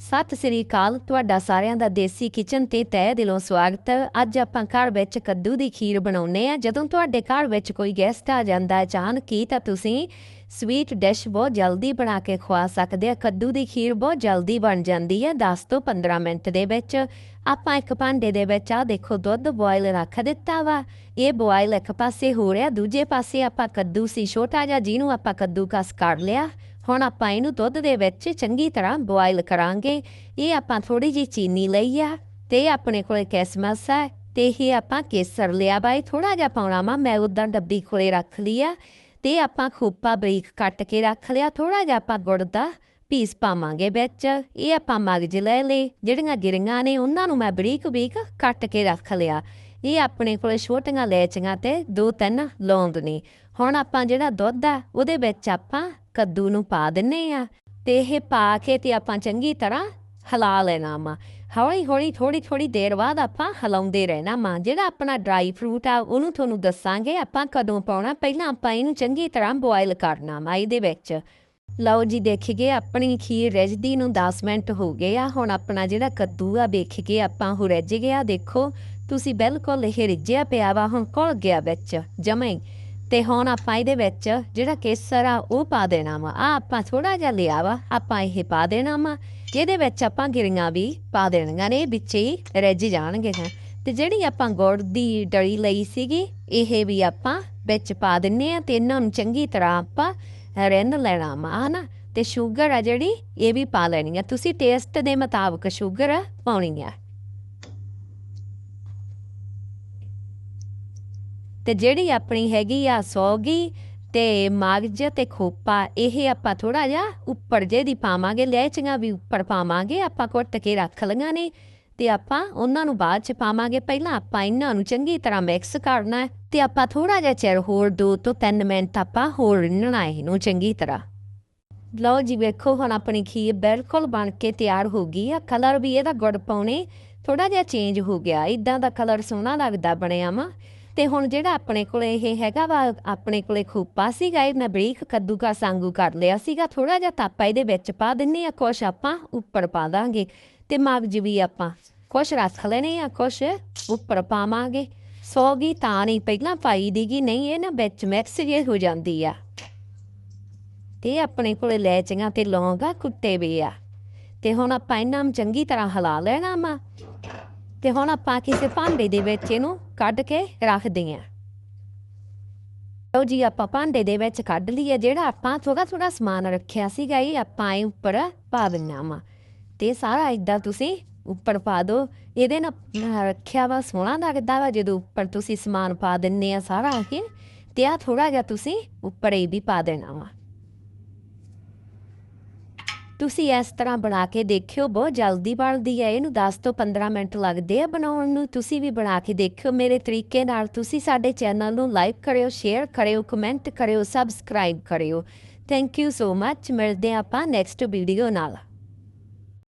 ਸਤਿ ਸ੍ਰੀ ਅਕਾਲ, ਤੁਹਾਡਾ ਸਾਰਿਆਂ ਦਾ ਦੇਸੀ ਕਿਚਨ ਤੇ ਤਹਿ ਦਿਲੋਂ ਸਵਾਗਤ ਹੈ। ਅੱਜ ਆਪਾਂ ਘਰ ਵਿੱਚ ਕੱਦੂ ਦੀ ਖੀਰ ਬਣਾਉਨੇ ਆ ਜਦੋਂ ਤੁਹਾਡੇ ਘਰ ਵਿੱਚ ਕੋਈ ਗੈਸਟ ਆ ਜਾਂਦਾ ਹੈ ਅਚਾਨਕ ਹੀ ਤਾਂ ਤੁਸੀਂ ਸਵੀਟ ਡਿਸ਼ ਬਹੁਤ ਜਲਦੀ ਬਣਾ ਕੇ ਖਵਾ ਸਕਦੇ ਆ ਕੱਦੂ ਦੀ ਖੀਰ ਬਹੁਤ ਜਲਦੀ ਬਣ ਜਾਂਦੀ ਹੈ 10 ਤੋਂ 15 ਮਿੰਟ ਦੇ ਵਿੱਚ। ਆਪਾਂ ਇੱਕ ਭਾਂਡੇ ਦੇ ਵਿੱਚ ਆ ਦੇਖੋ, ਦੁੱਧ ਬੋਇਲ ਰੱਖ ਦਿੱਤਾ ਵਾ। ਇਹ ਬੋਇਲ ਇੱਕ ਪਾਸੇ ਹੋ ਰਿਹਾ, ਦੂਜੇ ਪਾਸੇ ਆਪਾਂ ਕੱਦੂ ਸੀ, ਛੋਟਾ ਜਿਹਾ ਜਿਹਨੂੰ ਆਪਾਂ ਕੱਦੂ ਕਸ ਕਰ ਲਿਆ। ਹੁਣ ਆਪਾਂ ਇਹਨੂੰ ਦੁੱਧ ਦੇ ਵਿੱਚ ਚੰਗੀ ਤਰ੍ਹਾਂ ਬੋਇਲ ਕਰਾਂਗੇ। ਇਹ ਆਪਾਂ ਥੋੜੀ ਜੀ ਚੀਨੀ ਲਈ ਆ ਤੇ ਆਪਣੇ ਕੋਲੇ ਕਿਸਮਸ ਹੈ ਤੇ ਇਹ ਆਪਾਂ ਕੇਸਰ ਲਿਆ ਬਾਈ ਥੋੜਾ ਜਿਹਾ ਪਾਉਣਾ ਵਾ। ਮੈਂ ਉਦਾਂ ਡੱਬੀ ਕੋਲੇ ਰੱਖ ਲਿਆ ਤੇ ਆਪਾਂ ਖੋਪਾ ਬਰੀਕ ਕੱਟ ਕੇ ਰੱਖ ਲਿਆ। ਥੋੜਾ ਜਿਹਾ ਆਪਾਂ ਗੁੜ ਦਾ ਪੀਸ ਪਾਵਾਂਗੇ ਵਿੱਚ। ਇਹ ਆਪਾਂ ਮਗਜ ਲੈ ਲਏ, ਜਿਹੜੀਆਂ ਗਿਰੀਆਂ ਨੇ ਉਹਨਾਂ ਨੂੰ ਮੈਂ ਬਰੀਕ ਬਰੀਕ ਕੱਟ ਕੇ ਰੱਖ ਲਿਆ। ਇਹ ਆਪਣੇ ਕੋਲ ਛੋਟੀਆਂ ਲੈਚੀਆਂ ਤੇ ਦੋ ਤਿੰਨ ਲੌਂਗ ਨੇ। ਹੁਣ ਆਪਾਂ ਜਿਹੜਾ ਦੁੱਧ ਆ, ਉਹਦੇ ਵਿੱਚ ਆਪਾਂ ਕੱਦੂ ਨੂੰ ਪਾ ਦਿੰਨੇ ਆ ਤੇ ਇਹ ਪਾ ਕੇ ਤੇ ਆਪਾਂ ਚੰਗੀ ਤਰ੍ਹਾਂ ਹਿਲਾ ਲੈਣਾ ਵਾ। ਹੌਲੀ ਹੌਲੀ ਥੋੜੀ ਥੋੜੀ ਦੇਰ ਬਾਅਦ ਆਪਾਂ ਹਿਲਾਉਂਦੇ ਰਹਿਣਾ ਵਾ। ਜਿਹੜਾ ਆਪਣਾ ਡਰਾਈ ਫਰੂਟ ਆ, ਉਹਨੂੰ ਤੁਹਾਨੂੰ ਦੱਸਾਂਗੇ ਆਪਾਂ ਕਦੋਂ ਪਾਉਣਾ। ਪਹਿਲਾਂ ਆਪਾਂ ਇਹਨੂੰ ਚੰਗੀ ਤਰ੍ਹਾਂ ਬੋਇਲ ਕਰਨਾ ਵਾ ਇਹਦੇ ਵਿੱਚ। ਲਓ ਜੀ ਦੇਖੀਏ ਆਪਣੀ ਖੀਰ ਰਿੱਝਦੀ ਨੂੰ 10 ਮਿੰਟ ਹੋ ਗਏ ਆ। ਹੁਣ ਆਪਣਾ ਜਿਹੜਾ ਕੱਦੂ ਆ, ਵੇਖ ਕੇ ਆਪਾਂ ਉਹ ਰਿੱਝ ਗਿਆ ਦੇਖੋ, ਤੁਸੀਂ ਬਿਲਕੁਲ ਇਹ ਰਿੱਝਿਆ ਪਿਆ ਵਾ, ਹੁਣ ਕੋਲ ਗਿਆ ਵਿੱਚ ਜਮੇ ਤੇ ਹੁਣ ਆਪਾਂ ਇਹਦੇ ਵਿੱਚ ਜਿਹੜਾ ਕੇਸਰ ਆ, ਉਹ ਪਾ ਦੇਣਾ ਵਾ। ਆ ਆਪਾਂ ਥੋੜਾ ਜਿਹਾ ਲਿਆ ਵਾ, ਆਪਾਂ ਇਹ ਪਾ ਦੇਣਾ ਵਾ। ਇਹਦੇ ਵਿੱਚ ਆਪਾਂ ਗਿਰੀਆਂ ਵੀ ਪਾ ਦੇਣੀਆਂ ਨੇ, ਵਿੱਚ ਹੀ ਰਿੱਝ ਜਾਣਗੇ ਹਾਂ। ਤੇ ਜਿਹੜੀ ਆਪਾਂ ਗੁੜ ਦੀ ਡਲੀ ਲਈ ਸੀਗੀ, ਇਹ ਵੀ ਆਪਾਂ ਵਿੱਚ ਪਾ ਦਿੰਨੇ ਆ ਤੇ ਇਹਨਾਂ ਨੂੰ ਚੰਗੀ ਤਰ੍ਹਾਂ ਆਪਾਂ ਰਿੰਨ ਲੈਣਾ ਵਾ, ਹਨਾ? ਤੇ ਸ਼ੂਗਰ ਆ ਜਿਹੜੀ, ਇਹ ਵੀ ਪਾ ਲੈਣੀ ਆ। ਤੁਸੀਂ ਟੇਸਟ ਦੇ ਮੁਤਾਬਕ ਸ਼ੂਗਰ ਪਾਉਣੀ ਆ। ਤੇ ਜਿਹੜੀ ਆਪਣੀ ਹੈਗੀ ਆ ਸੌਗੀ ਤੇ ਮਗਜ ਤੇ ਖੋਪਾ, ਇਹ ਆਪਾਂ ਥੋੜਾ ਜਿਹਾ ਉੱਪਰ ਜੇ ਦੀ ਪਾਵਾਂਗੇ ਲੈਚੀਆਂ ਵੀ ਉੱਪਰ ਪਾਵਾਂਗੇ, ਆਪਾਂ ਕੁੱਟ ਕੇ ਰੱਖ ਲਈਆਂ ਨੇ ਤੇ ਆਪਾਂ ਉਹਨਾਂ ਨੂੰ ਬਾਅਦ ਚ ਪਾਵਾਂਗੇ। ਪਹਿਲਾਂ ਆਪਾਂ ਇਹਨਾਂ ਨੂੰ ਚੰਗੀ ਤਰ੍ਹਾਂ ਮਿਕਸ ਕਰਨਾ ਹੈ ਤੇ ਆਪਾਂ ਥੋੜਾ ਜਿਹਾ ਚਿਰ ਹੋਰ 2 ਤੋਂ 3 ਮਿੰਟ ਆਪਾਂ ਹੋਰ ਰਿੰਨਣਾ ਇਹਨੂੰ ਚੰਗੀ ਤਰ੍ਹਾਂ। ਲਓ ਜੀ, ਵੇਖੋ ਹੁਣ ਆਪਣੀ ਖੀਰ ਬਿਲਕੁਲ ਬਣ ਕੇ ਤਿਆਰ ਹੋ ਗਈ ਆ। ਕਲਰ ਵੀ ਇਹਦਾ ਗੁੜ ਪਾਉਣੇ ਥੋੜਾ ਜਿਹਾ ਚੇਂਜ ਹੋ ਗਿਆ। ਇਦਾਂ ਦਾ ਕਲਰ ਸੋਹਣਾ ਲੱਗਦਾ ਬਣਿਆ ਵਾ। ਤੇ ਹੁਣ ਜਿਹੜਾ ਆਪਣੇ ਕੋਲੇ ਇਹ ਹੈਗਾ ਵਾ, ਆਪਣੇ ਕੋਲੇ ਖੂਪਾ ਸੀਗਾ, ਇਹ ਮੈਂ ਬਰੀਕ ਕੱਦੂ ਕਾ ਕਰ ਲਿਆ ਸੀਗਾ। ਥੋੜਾ ਜਿਹਾ ਤਾਪਾ ਇਹਦੇ ਵਿੱਚ ਪਾ ਦਿੰਨੇ ਆ, ਕੁਛ ਆਪਾਂ ਉੱਪਰ ਪਾ ਦਾਂਗੇ ਤੇ ਮਗਜ ਵੀ ਆਪਾਂ ਕੁਛ ਰੱਖ ਲੈਣੇ ਆ, ਕੁਛ ਉੱਪਰ ਪਾਵਾਂਗੇ। ਸੌਗੀ ਤਾਂ ਨਹੀਂ, ਪਹਿਲਾਂ ਪਾਈ ਦੀਗੀ ਨਹੀਂ ਇਹ ਨਾ ਵਿੱਚ ਮਿਕਸ ਜੇ ਹੋ ਜਾਂਦੀ ਆ। ਤੇ ਆਪਣੇ ਕੋਲੇ ਲੈਚੀਆਂ ਤੇ ਲੌਂਗਾ ਕੁੱਟੇ ਵੀ ਆ। ਤੇ ਹੁਣ ਆਪਾਂ ਇਹਨਾਂ ਨੂੰ ਚੰਗੀ ਤਰ੍ਹਾਂ ਹਿਲਾ ਲੈਣਾ ਵਾ। ਤੇ ਹੁਣ ਆਪਾਂ ਕਿਸੇ ਭਾਂਡੇ ਦੇ ਵਿੱਚ ਇਹਨੂੰ ਕੱਢ ਕੇ ਰੱਖਦੇ ਆਂ ਲਓ ਜੀ, ਆਪਾਂ ਭਾਂਡੇ ਦੇ ਵਿੱਚ ਕੱਢ ਲਈਏ, ਜਿਹੜਾ ਆਪਾਂ ਥੋੜਾ ਥੋੜਾ ਸਮਾਨ ਰੱਖਿਆ ਸੀਗਾ, ਇਹ ਆਪਾਂ ਇਹ ਉੱਪਰ ਪਾ ਦਿੰਨਾ ਵਾ ਤੇ ਸਾਰਾ ਇਦਾਂ ਤੁਸੀਂ ਉੱਪਰ ਪਾ ਦਿਓ। ਇਹਦੇ ਨਾਲ ਰੱਖਿਆ ਵਾ, ਸੋਹਣਾ ਲੱਗਦਾ ਵਾ, ਜਦੋਂ ਉੱਪਰ ਤੁਸੀਂ ਸਮਾਨ ਪਾ ਦਿੰਨੇ ਆ ਸਾਰਾ ਇਹ। ਤੇ ਆ ਥੋੜਾ ਜਿਹਾ ਤੁਸੀਂ ਉੱਪਰ ਇਹ ਵੀ ਪਾ ਦੇਣਾ ਵਾ। ਤੁਸੀਂ ਇਸ ਤਰ੍ਹਾਂ ਬਣਾ ਕੇ ਦੇਖਿਓ, ਬਹੁਤ ਜਲਦੀ ਬਣਦੀ ਹੈ, ਇਹਨੂੰ 10 ਤੋਂ 15 ਮਿੰਟ ਲੱਗਦੇ ਆ ਬਣਾਉਣ ਨੂੰ, ਤੁਸੀਂ ਵੀ ਬਣਾ ਕੇ ਦੇਖਿਓ, ਮੇਰੇ ਤਰੀਕੇ ਨਾਲ ਤੁਸੀਂ ਸਾਡੇ ਚੈਨਲ ਨੂੰ ਲਾਈਕ ਕਰਿਓ, ਸ਼ੇਅਰ ਕਰਿਓ, ਕਮੈਂਟ ਕਰਿਓ, ਸਬਸਕ੍ਰਾਈਬ ਕਰਿਓ। ਥੈਂਕ ਯੂ ਸੋ ਮੱਚ ਮਿਲਦੇ ਆਪਾਂ ਨੈਕਸਟ ਵੀਡੀਓ ਨਾਲ।